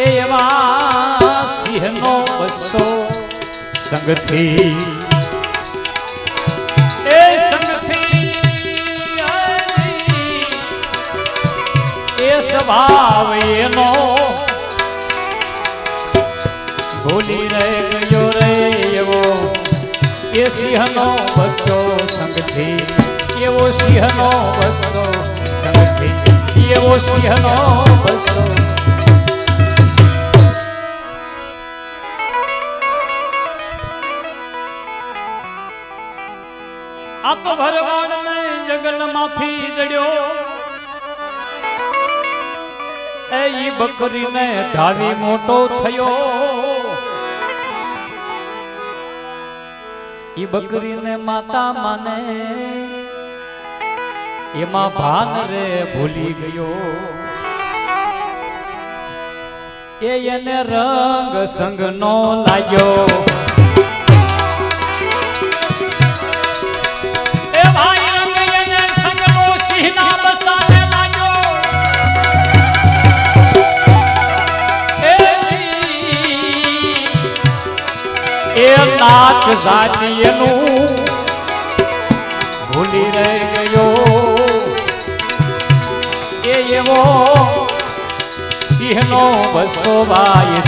એ એવા સિંહનો બસો સંગથી. એ સંગથી એ સ્વભાવ એનો ભૂલી રે ગયો રે એવો. એ સિંહનો બચ્ચો સંગથી. એવો સિંહનો બચ્ચો સંગથી. એવો સિંહનો બચ્ચો આ ભરવાડ ને જંગલમાંથી જડ્યો એ ઈ બકરીને ધાવી મોટો થયો. ઈ બકરીને માતા માને. એમાં ભાન રે ભૂલી ગયો. એ એને રંગ સંગ નો લાગ્યો. એ નાથ જાતિ એનું ભૂલી રહી ગયો. એ એવો સિંહનો બસો બાઈ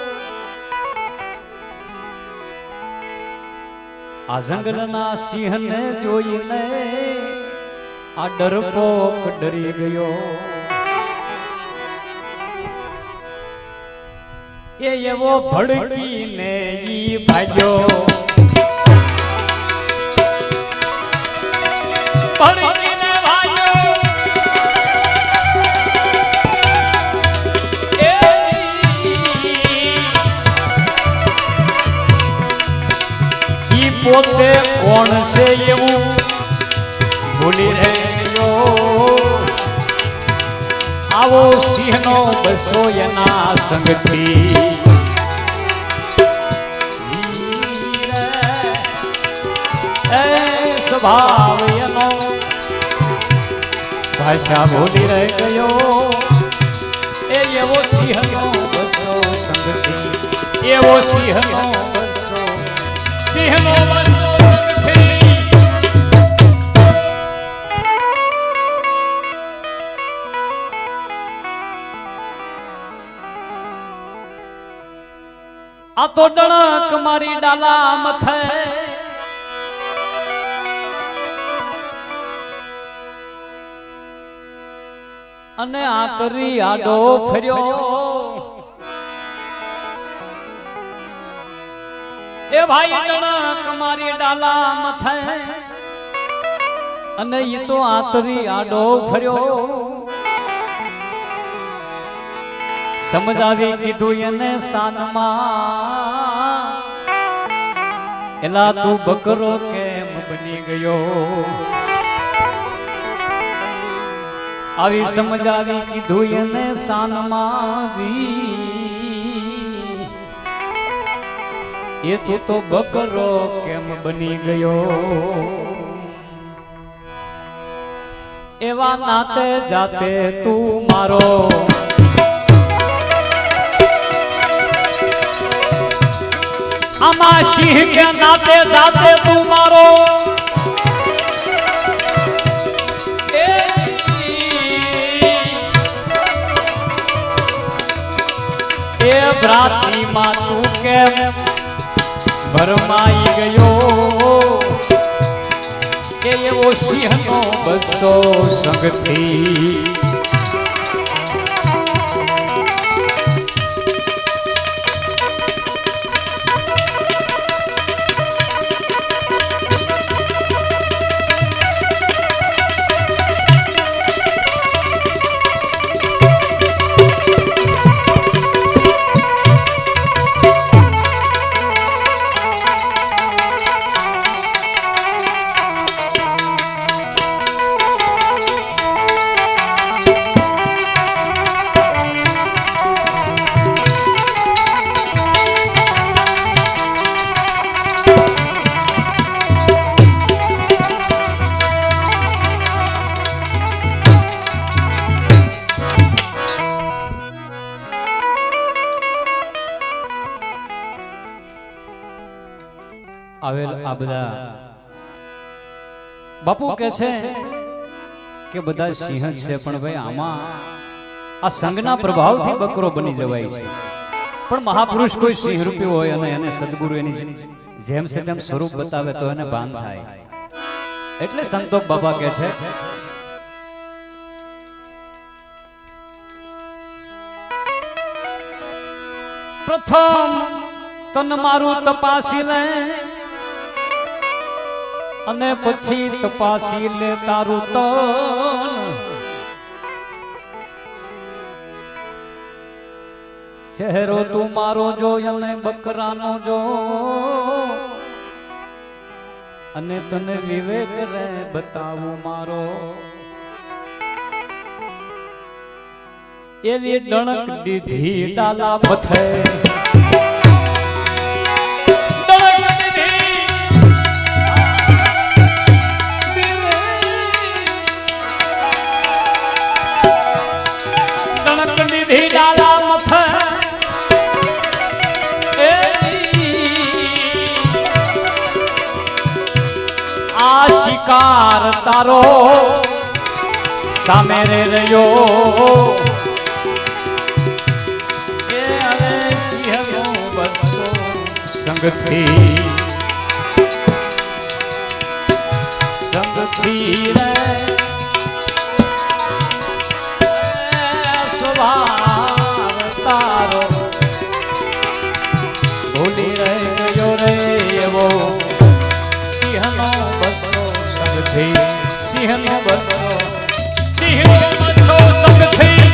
આ જંગલના સિંહને જોઈને આ ડરપોક ડરી ગયો. એ એવો ભડકીને ઈ ભાગ્યો. ભડકીને પોતે કોણ છે એવું ભૂલી રહ્યો? આવો સિંહનો બસો એના સંગથી. સ્વભાવ એનો ભાષા ભૂલી રહી ગયો એ એવો સિંહનો બસો સંગથી. એવો સિંહનો બસો. સિંહનો બસો આ તો ડણક મારી ડાલા મથે અને આતરી આડો ફર્યો. એ ભાઈ ડણક મારી ડાલા મથે અને એ તો આતરી આડો ફર્યો. સમજાવી કીધું એને સાનમાં. એલા તું બકરો કેમ બની ગયો? આવી સમજાવી કીધું એને સાનમાં જી. એ તું તો બકરો કેમ બની ગયો? એવા નાતે જાતે તું મારો આમાં સિંહ કે નાતે જાતે તું મારો. એ એ તું કેમ ભરમાઈ ગયો? કે એવો સિંહનો બસો સંગથી આવેલ આ બધા બાપુ કે છે કે બધા સિંહ છે પણ ભાઈ આમાં આ સંઘના પ્રભાવથી બકરો બની જવાય છે. પણ મહાપુરુષ કોઈ સિંહ રૂપી હોય અને એને સદગુરુ એની જેમ છે તેમ સ્વરૂપ બતાવે તો એને ભાન થાય. એટલે સંતોષ બાબા કે છે. પ્રથમ તન મારું તપાસી લે. અને પછી તપાસી લે તારું તન. ચહેરો તું મારો જો અને બકરાનો જો. અને તને વિવેક રે બતાવું મારો. એવી ડણક દીધી ડાલા પથે. તારો સામે રે રહ્યો. સંગથી સંગથી રે. સ્વભાવ તારો ભૂલી રે રે એવો સિંહનો સિંહનો બસો. સિંહનો બસો સંગથી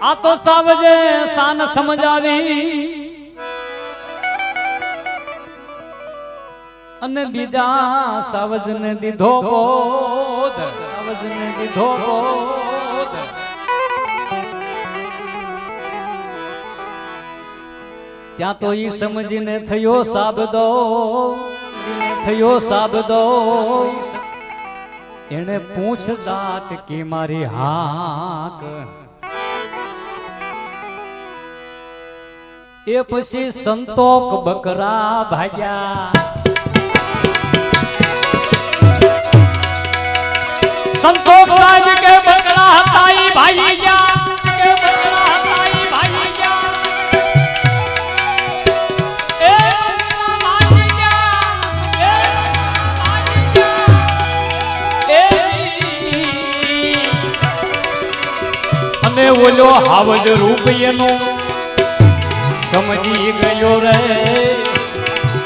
આ તો સાવજે સાન સમજાવી અને બીજા સાવજને દીધો બોધ સાવજને દીધો બોધ ત્યાં તો ઈ સમજીને થયો સાબદો. થયો સાબદો. એને પૂછ દાટ કે મારી હાક. એ પછી સંતોક બકરા ભાગ્યા. સંતોક સાહેબ કે બકરા હતા ઈ ભાઈ ગયા. અને ઓલો હાવજ રૂપ એનો સમજી ગયો રે.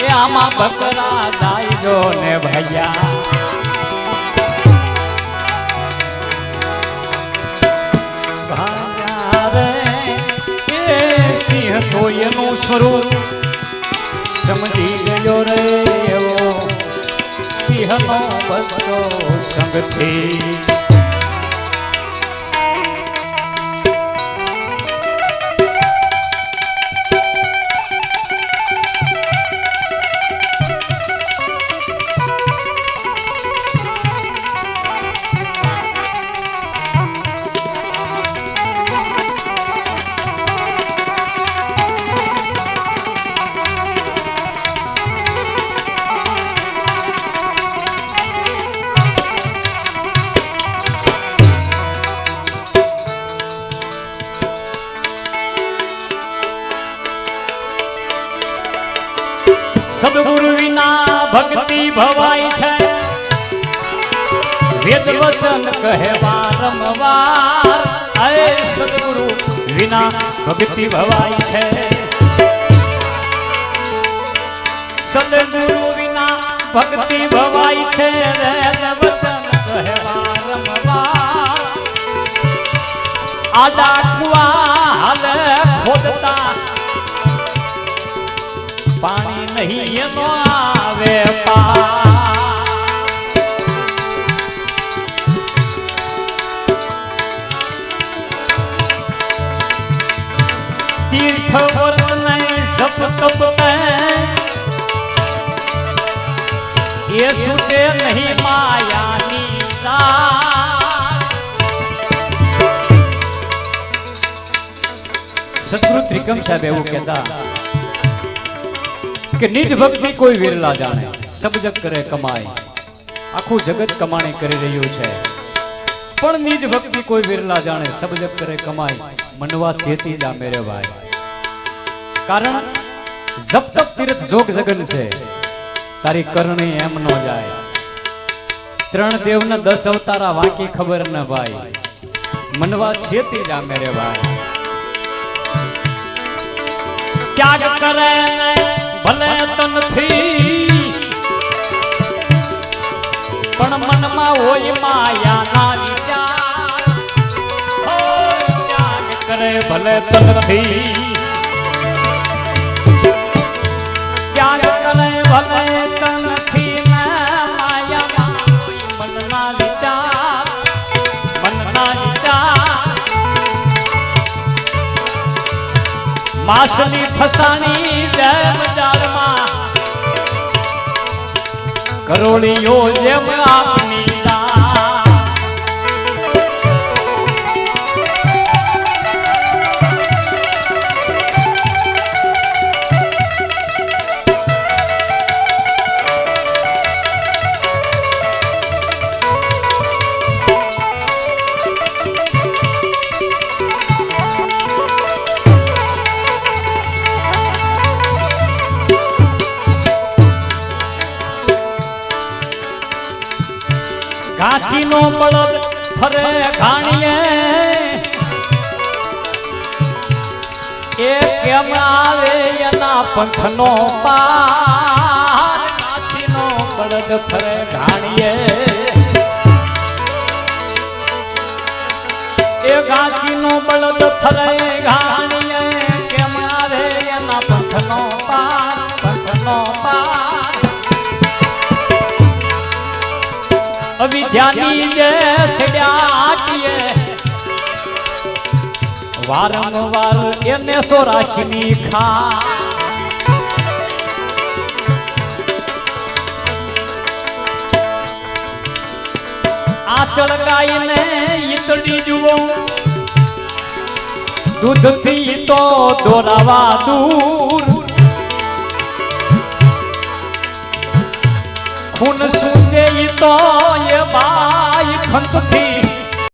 એ આમાં બકરા દાયજો ને ભૈયા. સિંહ તો એનું સ્વરૂપ સમજી ગયો રે એવો. સિંહનો બસો સંગથી વેદ વચન કહે વારંવાર, અરે સદગુરુ, વિના ભક્તિ ભવાય છે. સદગુરુ વિના ભક્તિ ભવાય છે, વેદ વચન કહે વારંવાર. આડા કુવા હાલ ખોદતા, પાણી નહીં એનો આવે પાર સાહેબ એવું કહેતા. કે નિજ ભક્તિ કોઈ વિરલા જાણે સબ જગ કરે કમાય આખું જગત કમાણી કરી રહ્યું છે. પણ નિજ ભક્તિ કોઈ વિરલા જાણે સબ જગ કરે કમાય મનવા ચેતી જા મેરે ભાઈ કારણ જપ તપ તીર્થ જોગ જગન છે. તારી કરણી એમ નો જાય. ત્રણ દેવના દસ અવતારા વાંકી ખબર ન ભાઈ. મનવા છેતી જા મેરે ભાઈ ત્યાગ કરે, ભલે તનથી. પણ મનમાં હોય માયાના વિચાર. ત્યાગ કરે, ભલે તનથી. ત્યાગ કરે, ભલે માસની ફસાણી જેમ જાળમાં. કરોળીઓ જેમ આપની ઘાંચીનો બળદ ફરે ઘાણીએ. એ કેમ આવે એના પંથનો પાર? નો બળદ ફરે ઘાણીએ. એ ઘાંચીનો બળદ ફરે ઘાણીએ. અવિદ્યાની જે સડ્યાટીએ વારંવાર એને સોરાશની ખા આચળ ગાયને ઈતડી જુઓ. દૂધથી તો દોરાવા દૂર. ખૂન સૂચે ઈ તો એ બાઈ ખંતથી